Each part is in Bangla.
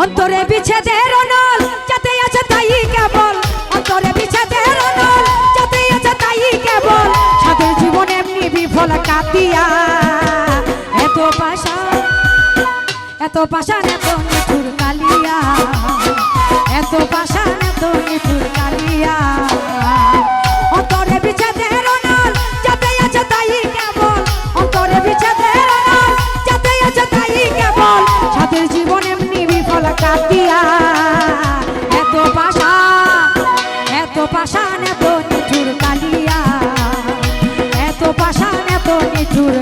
অন্তরে বিচ্ছেদের নল যাতে আছে তাই কেবল। অন্তরে বিচ্ছেদের নল যাতে আছে তাই কেবল। সাধুর জীবন এমনি বিফল কাঁপিয়া এত পাশা এত পাশা এত নিঠুর কালিয়া, এত পাশা এত নিঠুর কালিয়া। Tony Tour.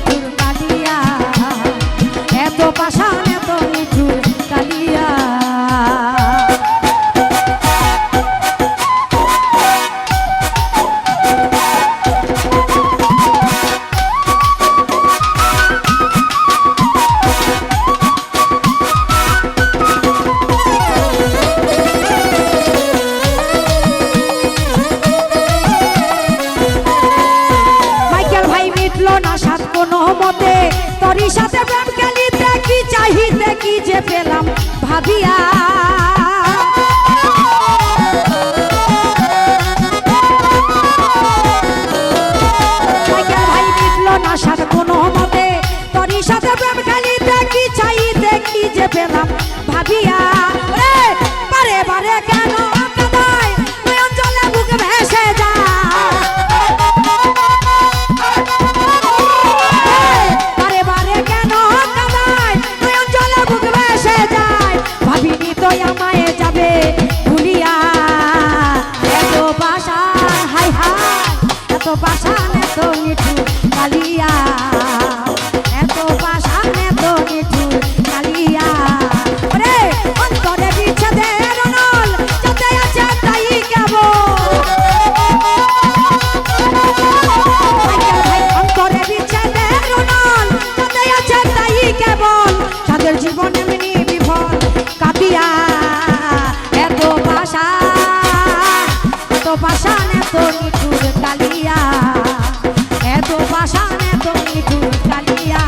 Thank you. পরিসাতে প্রেম খেলিতে কি চাহিতে কি যে পেলা তো বাঁচান তোর কালিয়া এত বাসান এত মিঠুর কালিয়া।